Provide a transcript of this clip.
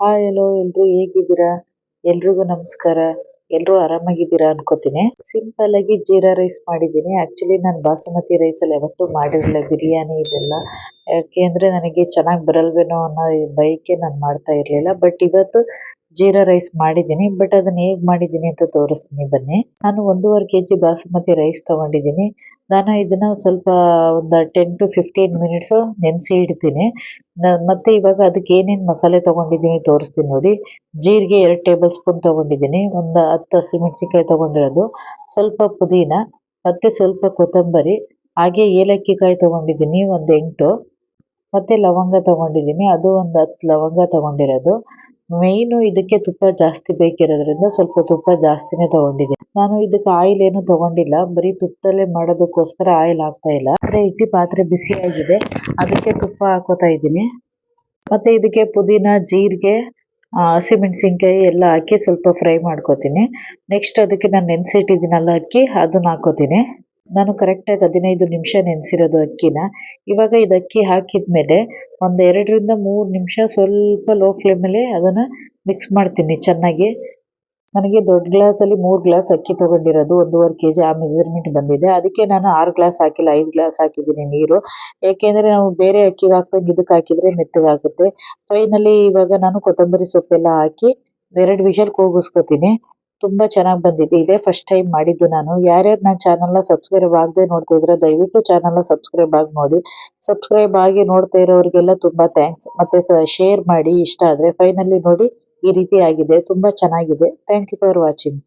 Hi hello ಎಲ್ರು ಹೇಗಿದ್ದೀರಾ? ಎಲ್ರಿಗೂ ನಮಸ್ಕಾರ. ಎಲ್ರು ಆರಾಮಾಗಿದ್ದೀರಾ ಅನ್ಕೋತೀನಿ. ಸಿಂಪಲ್ ಆಗಿ ಜೀರಾ ರೈಸ್ ಮಾಡಿದ್ದೀನಿ. ಆಕ್ಚುಲಿ ನಾನು ಬಾಸುಮತಿ ರೈಸ್ ಅಲ್ಲಿ ಯಾವತ್ತೂ ಮಾಡಿರಲಿಲ್ಲ. ಬಿರಿಯಾನಿ ಇದೆಲ್ಲ. ಯಾಕೆ ಯಾಕೆಂದ್ರೆ ನನಗೆ ಚೆನ್ನಾಗಿ ಬರಲ್ವೇನೋ ಅನ್ನೋ ಭಯಕ್ಕೆ ನಾನು ಮಾಡ್ತಾ ಇರ್ಲಿಲ್ಲ. ಬಟ್ ಇವತ್ತು ಜೀರಾ ರೈಸ್ ಮಾಡಿದ್ದೀನಿ ಬಟ್ ಅದನ್ನ ಹೇಗ್ ಮಾಡಿದ್ದೀನಿ ಅಂತ ತೋರಿಸ್ತೀನಿ ಬನ್ನಿ. ನಾನು ಒಂದೂವರೆ ಕೆಜಿ ಬಾಸುಮತಿ ರೈಸ್ ತಗೊಂಡಿದ್ದೀನಿ. ನಾನು ಇದನ್ನ ಸ್ವಲ್ಪ ಒಂದು ಟೆನ್ ಟು ಫಿಫ್ಟೀನ್ ಮಿನಿಟ್ಸ್ ನೆನೆಸಿ ಇಡ್ತೀನಿ. ಮತ್ತೆ ಇವಾಗ ಅದಕ್ಕೆ ಏನೇನು ಮಸಾಲೆ ತಗೊಂಡಿದ್ದೀನಿ ತೋರಿಸ್ತೀನಿ ನೋಡಿ. ಜೀರಿಗೆ ಎರಡು ಟೇಬಲ್ ಸ್ಪೂನ್ ತಗೊಂಡಿದ್ದೀನಿ, ಒಂದು ಹತ್ತು ಹಸಿಮೆಣಸಿನಕಾಯಿ ತಗೊಂಡಿರೋದು, ಸ್ವಲ್ಪ ಪುದೀನ, ಮತ್ತೆ ಸ್ವಲ್ಪ ಕೊತ್ತಂಬರಿ, ಹಾಗೆ ಏಲಕ್ಕಿ ಕಾಯಿ ತಗೊಂಡಿದ್ದೀನಿ ಒಂದು ಎಂಟು, ಮತ್ತೆ ಲವಂಗ ತಗೊಂಡಿದ್ದೀನಿ, ಅದು ಒಂದು ಹತ್ತು ಲವಂಗ ತಗೊಂಡಿರೋದು. ಮೇಯ್ನು ಇದಕ್ಕೆ ತುಪ್ಪ ಜಾಸ್ತಿ ಬೇಕಿರೋದ್ರಿಂದ ಸ್ವಲ್ಪ ತುಪ್ಪ ಜಾಸ್ತಿನೇ ತಗೊಂಡಿದ್ದೀನಿ. ನಾನು ಇದಕ್ಕೆ ಆಯಿಲ್ ಏನು ತಗೊಂಡಿಲ್ಲ. ಬರೀ ತುಪ್ಪದಲ್ಲೇ ಮಾಡೋದಕ್ಕೋಸ್ಕರ ಆಯಿಲ್ ಹಾಕ್ತಾ ಇಲ್ಲ. ಅಂದ್ರೆ ಇಟ್ಟಿ ಪಾತ್ರೆ ಬಿಸಿ ಆಗಿದೆ ಅದಕ್ಕೆ ತುಪ್ಪ ಹಾಕೋತಾ ಇದ್ದೀನಿ. ಮತ್ತೆ ಇದಕ್ಕೆ ಪುದೀನ, ಜೀರಿಗೆ ಹಸಿಮೆಣಸಿನ್ಕಾಯಿ ಎಲ್ಲ ಹಾಕಿ ಸ್ವಲ್ಪ ಫ್ರೈ ಮಾಡ್ಕೋತೀನಿ. ನೆಕ್ಸ್ಟ್ ಅದಕ್ಕೆ ನಾನು ನೆನೆಸಿಟ್ಟಿದ್ದೀನಲ್ಲ ಅಕ್ಕಿ, ಅದನ್ನ ಹಾಕೋತೀನಿ. ನಾನು ಕರೆಕ್ಟಾಗಿ ಹದಿನೈದು ನಿಮಿಷ ನೆನೆಸಿರೋದು ಅಕ್ಕಿನ. ಇವಾಗ ಇದು ಅಕ್ಕಿ ಹಾಕಿದ್ಮೇಲೆ ಒಂದು ಎರಡರಿಂದ ಮೂರು ನಿಮಿಷ ಸ್ವಲ್ಪ ಲೋ ಫ್ಲೇಮಲ್ಲಿ ಅದನ್ನು ಮಿಕ್ಸ್ ಮಾಡ್ತೀನಿ ಚೆನ್ನಾಗಿ. ನನಗೆ ದೊಡ್ಡ ಗ್ಲಾಸಲ್ಲಿ ಮೂರು ಗ್ಲಾಸ್ ಅಕ್ಕಿ ತಗೊಂಡಿರೋದು, ಒಂದೂವರೆ ಕೆ ಜಿ ಆ ಮೆಜರ್ಮೆಂಟ್ ಬಂದಿದೆ. ಅದಕ್ಕೆ ನಾನು ಆರು ಗ್ಲಾಸ್ ಹಾಕಿಲ್ಲ, ಐದು ಗ್ಲಾಸ್ ಹಾಕಿದ್ದೀನಿ ನೀರು. ಏಕೆಂದರೆ ನಾವು ಬೇರೆ ಅಕ್ಕಿಗೆ ಹಾಕ್ದಂಗೆ ಇದಕ್ಕೆ ಹಾಕಿದರೆ ಮೆತ್ತಗಾಗುತ್ತೆ. ಫೈನಲಿ ಇವಾಗ ನಾನು ಕೊತ್ತಂಬರಿ ಸೊಪ್ಪೆಲ್ಲ ಹಾಕಿ ಎರಡು ವಿಷಲ್ ಕೂಗಿಸ್ಕೊತೀನಿ. ತುಂಬ ಚೆನ್ನಾಗಿ ಬಂದಿದೆ. ಇದೇ ಫಸ್ಟ್ ಟೈಮ್ ಮಾಡಿದ್ದು ನಾನು. ಯಾರ್ಯಾರು ನನ್ನ ಚಾನಲ್ನ ಸಬ್ಸ್ಕ್ರೈಬ್ ಆಗದೆ ನೋಡ್ತಾ ಇದ್ರೆ ದಯವಿಟ್ಟು ಚಾನಲ್ನ ಸಬ್ಸ್ಕ್ರೈಬ್ ಆಗಿ ನೋಡಿ. ಸಬ್ಸ್ಕ್ರೈಬ್ ಆಗಿ ನೋಡ್ತಾ ಇರೋರಿಗೆಲ್ಲ ತುಂಬಾ ಥ್ಯಾಂಕ್ಸ್ ಮತ್ತೆ ಶೇರ್ ಮಾಡಿ ಇಷ್ಟ ಆದರೆ ಫೈನಲಿ ನೋಡಿ ಈ ರೀತಿ ಆಗಿದೆ. ತುಂಬಾ ಚೆನ್ನಾಗಿದೆ. Thank you for watching